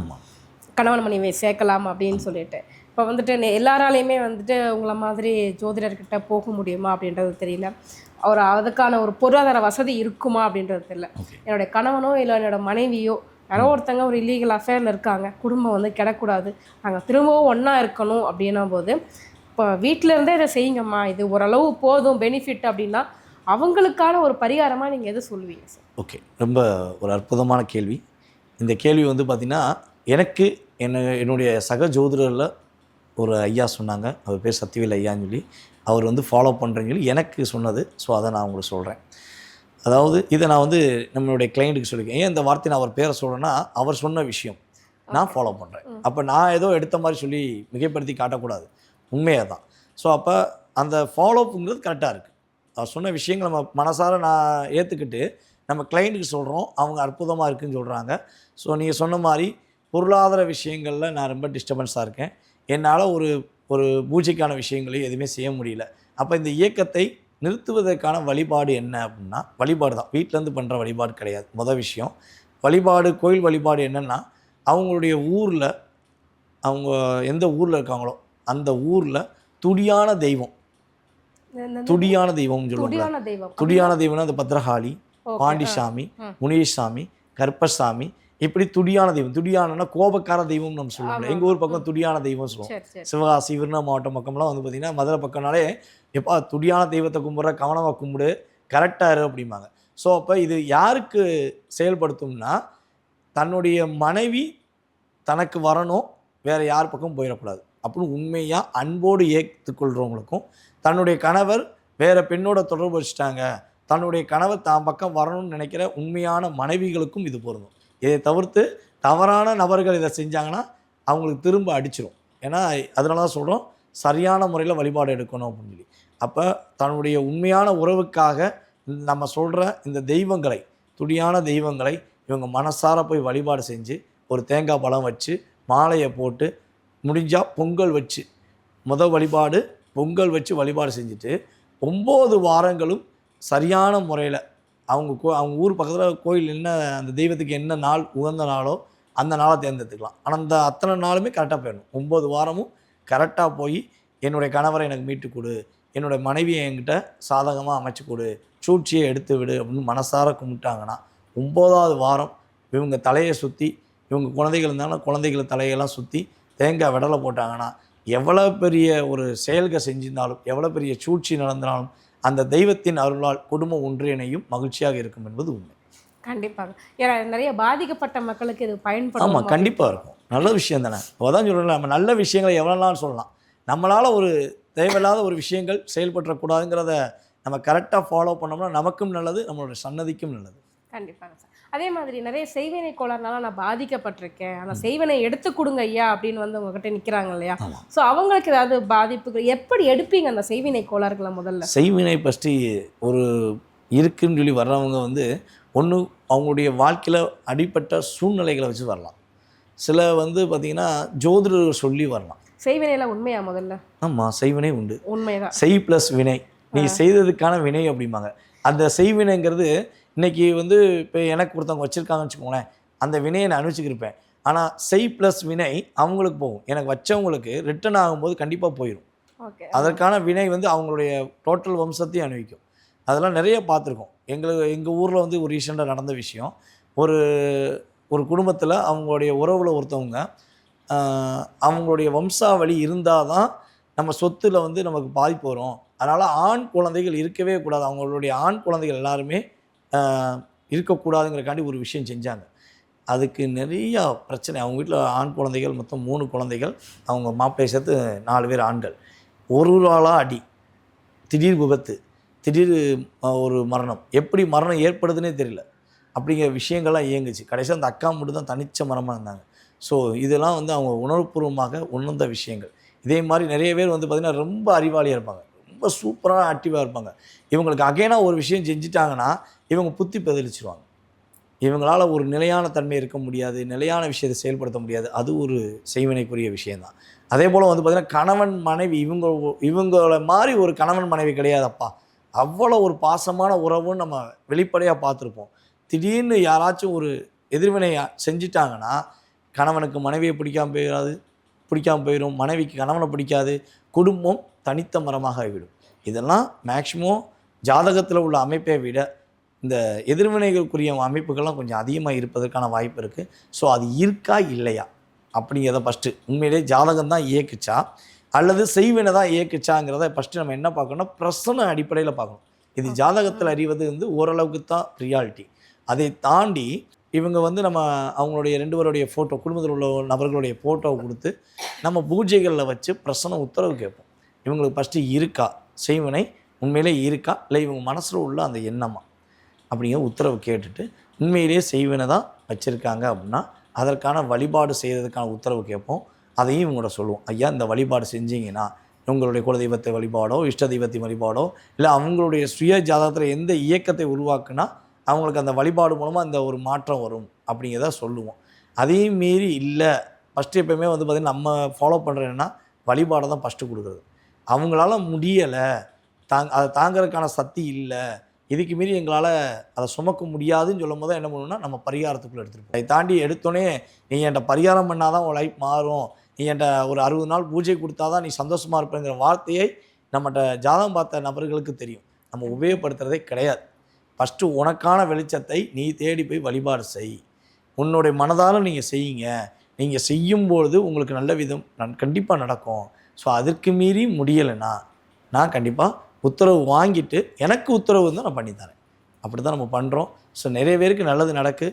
கணவன் மனைவியை சேர்க்கலாம் அப்படின்னு சொல்லிட்டு. இப்போ வந்துட்டு எல்லாராலையுமே வந்துட்டு உங்களை மாதிரி ஜோதிடர்கிட்ட போக முடியுமா அப்படின்றது தெரியல. ஒரு அதுக்கான ஒரு பொருளாதார வசதி இருக்குமா அப்படின்றது ஓகே. என்னுடைய கணவனோ இல்லை என்னோட மனைவியோ யாரோ ஒருத்தங்க ஒரு இல்லீகல் அஃபேரில் இருக்காங்க. குடும்பம் வந்து கிடக்கூடாது. நாங்கள் திரும்பவும் ஒன்றா இருக்கணும் அப்படின்னும் போது இப்போ வீட்டில இருந்தே இதை செய்யுங்கம்மா. இது ஓரளவு போதும் பெனிஃபிட் அப்படின்னா அவங்களுக்கான ஒரு பரிகாரமாக நீங்கள் எது சொல்லுவீங்க சார்? ஓகே. ரொம்ப ஒரு அற்புதமான கேள்வி. இந்த கேள்வி வந்து பார்த்திங்கன்னா எனக்கு என்ன என்னுடைய சக ஜோதிடரில் ஒரு ஐயா சொன்னாங்க. அவர் பேர் சத்திவேல் ஐயான்னு சொல்லி. அவர் வந்து ஃபாலோ சொல்லி எனக்கு சொன்னது. ஸோ அதை நான் உங்களுக்கு சொல்கிறேன் அதாவது இதை நான் வந்து நம்மளுடைய கிளைண்ட்டுக்கு சொல்லியிருக்கேன் ஏன் இந்த வார்த்தை நான் அவர் பேரை சொல்கிறேன்னா அவர் சொன்ன விஷயம். நான் ஃபாலோ பண்ணுறேன் அப்போ நான் ஏதோ எடுத்த மாதிரி சொல்லி மிகைப்படுத்தி காட்டக்கூடாது. உண்மையாக தான். ஸோ அப்போ அந்த ஃபாலோப்புங்கிறது கரெக்டாக இருக்குது அவர் சொன்ன விஷயங்கள் நம்ம மனசார நான் ஏற்றுக்கிட்டு நம்ம கிளைண்ட்டுக்கு சொல்கிறோம் அவங்க அற்புதமாக இருக்குன்னு சொல்கிறாங்க ஸோ நீங்கள் சொன்ன மாதிரி பொருளாதார விஷயங்களில் நான் ரொம்ப டிஸ்டர்பன்ஸாக இருக்கேன். என்னால் ஒரு ஒரு பூஜைக்கான விஷயங்களையும் எதுவுமே செய்ய முடியல. அப்போ இந்த இயக்கத்தை நிறுத்துவதற்கான வழிபாடு என்ன அப்படின்னா வழிபாடு தான். வீட்டிலேருந்து பண்ணுற வழிபாடு கிடையாது. மொதல் விஷயம். வழிபாடு கோயில் வழிபாடு என்னென்னா அவங்களுடைய ஊரில் அவங்க எந்த ஊரில் இருக்காங்களோ அந்த ஊரில் துடியான தெய்வம். துடியான தெய்வம்னு சொல்லுவாங்க துடியான தெய்வம். துடியான தெய்வம்னா அந்த பத்ரகாளி பாண்டிசாமி. முனியசாமி கருப்பசாமி இப்படி துடியான தெய்வம்? துடியானன்னா கோபக்கார தெய்வம் நம்ம சொல்லுவோம்ல. ஆமா, எங்கள் ஊர் பக்கம் துடியான தெய்வம் சொல்லுவோம். சிவகாசி விருண்ணா மாவட்டம் பக்கம்லாம் வந்து பார்த்திங்கன்னா மதுரை பக்கம்னாலே எப்பா துடியான தெய்வத்தை கும்பிட்ற கவனமாக கும்பிடு கரெக்டாக இரு அப்படிம்பாங்க. ஸோ அப்போ இது யாருக்கு செயல்படுத்தும்னா தன்னுடைய மனைவி தனக்கு வரணும் வேறு யார் பக்கம் போயிடக்கூடாது. அப்படின்னு உண்மையாக அன்போடு ஏற்றுக்கொள்கிறவங்களுக்கும் தன்னுடைய கணவர் வேறு பெண்ணோட தொடர்பு வச்சுட்டாங்க தன்னுடைய கணவர் தான் பக்கம் வரணும்னு நினைக்கிற உண்மையான மனைவிகளுக்கும் இது பொருந்தும். இதை தவிர்த்து தவறான நபர்கள் இதை செஞ்சாங்கன்னா அவங்களுக்கு திரும்ப அடிச்சிடும் ஏன்னா அதனால தான் சொல்கிறோம் சரியான முறையில் வழிபாடு எடுக்கணும் அப்படின்னு சொல்லி. அப்போ தன்னுடைய உண்மையான உறவுக்காக நம்ம சொல்கிற இந்த தெய்வங்களை துடியான தெய்வங்களை இவங்க மனசார போய் வழிபாடு செஞ்சு ஒரு தேங்காய் பழம் வச்சு மாலையை போட்டு முடிஞ்சால் பொங்கல் வச்சு முத வழிபாடு பொங்கல் வச்சு வழிபாடு செஞ்சுட்டு ஒம்பது வாரங்களும் சரியான முறையில் அவங்க கோ அவங்க ஊர் பக்கத்தில் கோயில் என்ன அந்த தெய்வத்துக்கு என்ன நாள் உகந்த நாளோ அந்த நாளை தேர்ந்தெடுத்துக்கலாம். ஆனால் அந்த அத்தனை நாளுமே கரெக்டாக போயிடணும். ஒம்பது வாரமும் கரெக்டாக போய் என்னுடைய கணவரை எனக்கு மீட்டு கொடு என்னுடைய மனைவியை என்கிட்ட சாதகமாக அமைச்சு கொடு சூழ்ச்சியை எடுத்து விடு அப்படின்னு மனசார கும்பிட்டாங்கன்னா ஒம்போதாவது வாரம் இவங்க தலையை சுற்றி இவங்க குழந்தைகள் இருந்தாங்கன்னா குழந்தைகள் தலையெல்லாம் சுற்றி தேங்காய் விடலை போட்டாங்கன்னா எவ்வளோ பெரிய ஒரு செயல்கள் செஞ்சிருந்தாலும் எவ்வளோ பெரிய சூழ்ச்சி நடந்தாலும் அந்த தெய்வத்தின் அருளால் குடும்பம் ஒன்றிணையும் மகிழ்ச்சியாக இருக்கும் என்பது உண்மை. கண்டிப்பாக ஏன்னா நிறைய பாதிக்கப்பட்ட மக்களுக்கு இது பயன்படும் ஆமாம் கண்டிப்பாக இருக்கும். நல்ல விஷயம் தானே? அதான் சொல்கிறேன் நம்ம நல்ல விஷயங்களை எவ்வளோ நாள் சொல்லலாம். நம்மளால் ஒரு தேவையில்லாத ஒரு விஷயங்கள் செயல்பட்டுறக்கூடாதுங்கிறத நம்ம கரெக்டாக ஃபாலோ பண்ணோம்னா நமக்கும் நல்லது நம்மளோட சன்னதிக்கும் நல்லது. கண்டிப்பாங்க சார். அதே மாதிரி நிறைய செய்வினை கோளாறுனால நான் பாதிக்கப்பட்டிருக்கேன். அந்த செய்வினை எடுத்து கொடுங்க ஐயா அப்படின்னு வந்து உங்ககிட்ட நிற்கிறாங்க இல்லையா. ஸோ அவங்களுக்கு ஏதாவது பாதிப்புகள் எப்படி எடுப்பீங்க அந்த செய்வினை கோளாறுகளை முதல்ல? செய்வினை பற்றி ஒரு இருக்குன்னு சொல்லி வர்றவங்க வந்து ஒன்று அவங்களுடைய வாழ்க்கையில் அடிப்பட்ட சூழ்நிலைகளை வச்சு வரலாம். சில வந்து பார்த்திங்கன்னா ஜோதிடர் சொல்லி வரலாம். செய்வினையில உண்மையா முதல்ல? ஆமாம் செய்வினை உண்டு. உண்மைதான். செய் ப்ளஸ் வினை. நீ செய்ததுக்கான வினை அப்படிம்பாங்க. அந்த செய்வினைங்கிறது இன்னைக்கு வந்து இப்போ எனக்கு ஒருத்தவங்க வச்சுருக்காங்கன்னு வச்சுக்கோங்களேன் அந்த வினையை நான் அனுப்பிச்சிக்கிருப்பேன் ஆனால் செய் ப்ளஸ் வினை அவங்களுக்கு போகும். எனக்கு வச்சவங்களுக்கு ரிட்டர்ன் ஆகும்போது கண்டிப்பாக போயிடும் அதற்கான வினை வந்து அவங்களுடைய டோட்டல் வம்சத்தையும் அனுபவிக்கும். அதெல்லாம் நிறைய பார்த்துருக்கோம். எங்களுக்கு எங்கள் ஊரில் வந்து ஒரு ரீசெண்டாக நடந்த விஷயம். ஒரு ஒரு குடும்பத்தில் அவங்களுடைய உறவில் ஒருத்தவங்க அவங்களுடைய வம்சாவளி இருந்தால் தான் நம்ம சொத்துல வந்து நமக்கு பாதிப்பு வரும். அதனால் ஆண் குழந்தைகள் இருக்கவே கூடாது. அவங்களுடைய ஆண் குழந்தைகள் எல்லாருமே இருக்கக்கூடாதுங்கிறக்காண்டி ஒரு விஷயம் செஞ்சாங்க. அதுக்கு நிறையா பிரச்சனை. அவங்க வீட்டில் ஆண் குழந்தைகள் மொத்தம் மூணு குழந்தைகள். அவங்க மாப்பிள்ளை சேர்த்து நாலு பேர் ஆண்கள். ஒரு ஆளாக அடி திடீர் விபத்து திடீர் ஒரு மரணம். எப்படி மரணம் ஏற்படுதுன்னே தெரியல. அப்படிங்கிற விஷயங்கள்லாம் இயங்குச்சு. கடைசியாக அந்த அக்கா மட்டும் தான் தனிச்ச மரமாக இருந்தாங்க. ஸோ இதெல்லாம் வந்து அவங்க உணர்வுபூர்வமாக உணர்ந்த விஷயங்கள். இதே மாதிரி நிறைய பேர் வந்து பார்த்திங்கன்னா ரொம்ப அறிவாளியாக இருப்பாங்க. ரொம்ப சூப்பராக ஆக்டிவாக இருப்பாங்க. இவங்களுக்கு அகைனாக ஒரு விஷயம் செஞ்சுட்டாங்கன்னா இவங்க புத்தி பதிலிச்சிருவாங்க இவங்களால ஒரு நிலையான தன்மை இருக்க முடியாது நிலையான விஷயத்தை செயல்படுத்த முடியாது. அது ஒரு செய்வினைக்குரிய விஷயந்தான் அதே போல் வந்து பார்த்திங்கன்னா கணவன் மனைவி இவங்க இவங்கள மாதிரி ஒரு கணவன் மனைவி கிடையாதப்பா. அவ்வளோ ஒரு பாசமான உறவுன்னு நம்ம வெளிப்படையாக பார்த்துருப்போம் திடீர்னு யாராச்சும் ஒரு எதிர்வினை செஞ்சிட்டாங்கன்னா கணவனுக்கு மனைவியை பிடிக்காமல் போயிடாது பிடிக்காமல் போயிடும் மனைவிக்கு கணவனை பிடிக்காது. குடும்பம் தனித்த மரமாக ஆகிவிடும் இதெல்லாம் மேக்சிமம் ஜாதகத்தில் உள்ள அமைப்பை விட இந்த எதிர்வினைகளுக்குரிய அமைப்புகள்லாம் கொஞ்சம் அதிகமாக இருப்பதற்கான வாய்ப்பு இருக்குது ஸோ அது இருக்கா இல்லையா? அப்படிங்கிறத ஃபஸ்ட்டு உண்மையிலே ஜாதகம் தான் இயக்குச்சா? அல்லது செய்வினை தான் இயக்குச்சாங்கிறத ஃபஸ்ட்டு நம்ம என்ன பார்க்கணும்னா பிரசன அடிப்படையில் பார்க்கணும். இது ஜாதகத்தில் அறிவது வந்து ஓரளவுக்கு தான் ரியாலிட்டி அதை தாண்டி இவங்க வந்து நம்ம அவங்களுடைய ரெண்டு பேருடைய ஃபோட்டோ குடும்பத்தில் உள்ள நபர்களுடைய ஃபோட்டோவை கொடுத்து நம்ம பூஜைகளில் வச்சு பிரசன உத்தரவு கேட்போம். இவங்களுக்கு ஃபஸ்ட்டு இருக்கா? செய்வனை உண்மையிலே இருக்கா? இல்லை இவங்க மனசில் உள்ள அந்த எண்ணமா? அப்படிங்கிற உத்தரவு கேட்டுட்டு உண்மையிலேயே செய்வனை தான் வச்சுருக்காங்க அப்படின்னா அதற்கான வழிபாடு செய்கிறதுக்கான உத்தரவு கேட்போம். அதையும் இவங்கள்ட்ட சொல்லுவோம். ஐயா இந்த வழிபாடு செஞ்சீங்கன்னா உங்களுடைய குலதெய்வத்தை வழிபாடோ இஷ்ட தெய்வத்தை வழிபாடோ இல்லை அவங்களுடைய சுய ஜாதகத்தில் எந்த இயக்கத்தை உருவாக்குனா அவங்களுக்கு அந்த வழிபாடு மூலமாக இந்த ஒரு மாற்றம் வரும் அப்படிங்கிறத சொல்லுவோம். அதையும் மீறி இல்லை. ஃபஸ்ட்டு எப்பயுமே வந்து பார்த்திங்கன்னா நம்ம ஃபாலோ பண்ணுறேன்னா வழிபாடை தான் ஃபஸ்ட்டு கொடுக்குறது. அவங்களால முடியலை. தாங் அதை தாங்கிறதுக்கான சக்தி இல்லை. இதுக்கு மீறி எங்களால் அதை சுமக்க முடியாதுன்னு சொல்லும் போது என்ன பண்ணணும்னா நம்ம பரிகாரத்துக்குள்ளே எடுத்துகிட்டு அதை தாண்டி எடுத்தோடனே நீ என்கிட்ட பரிகாரம் பண்ணால் தான் உன் லைஃப் மாறும். நீ என்கிட்ட ஒரு அறுபது நாள் பூஜை கொடுத்தா தான் நீ சந்தோஷமாக இருப்பேங்கிற வார்த்தையை நம்மகிட்ட ஜாதகம் பார்த்த நபர்களுக்கு தெரியும். நம்ம உபயோகப்படுத்துகிறதே கிடையாது. ஃபஸ்ட்டு உனக்கான வெளிச்சத்தை நீ தேடி போய் வழிபாடு செய். உன்னுடைய மனதால் நீங்கள் செய்யுங்க. நீங்கள் செய்யும்பொழுது உங்களுக்கு நல்ல விதம் கண்டிப்பாக நடக்கும். ஸோ அதற்கு மீறி முடியலைன்னா நான் கண்டிப்பாக உத்தரவு வாங்கிட்டு எனக்கு உத்தரவு இருந்தால் நான் பண்ணித்தரேன் அப்படி தான் நம்ம பண்ணுறோம் ஸோ நிறைய பேருக்கு நல்லது நடக்கு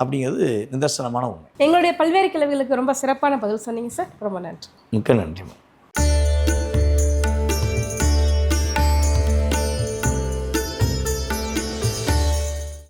அப்படிங்கிறது நிதர்சனமான உண்மை. எங்களுடைய பல்வேறு கேள்விகளுக்கு ரொம்ப சிறப்பான பதில் சொன்னீங்க சார். ரொம்ப நன்றி. மிக்க நன்றி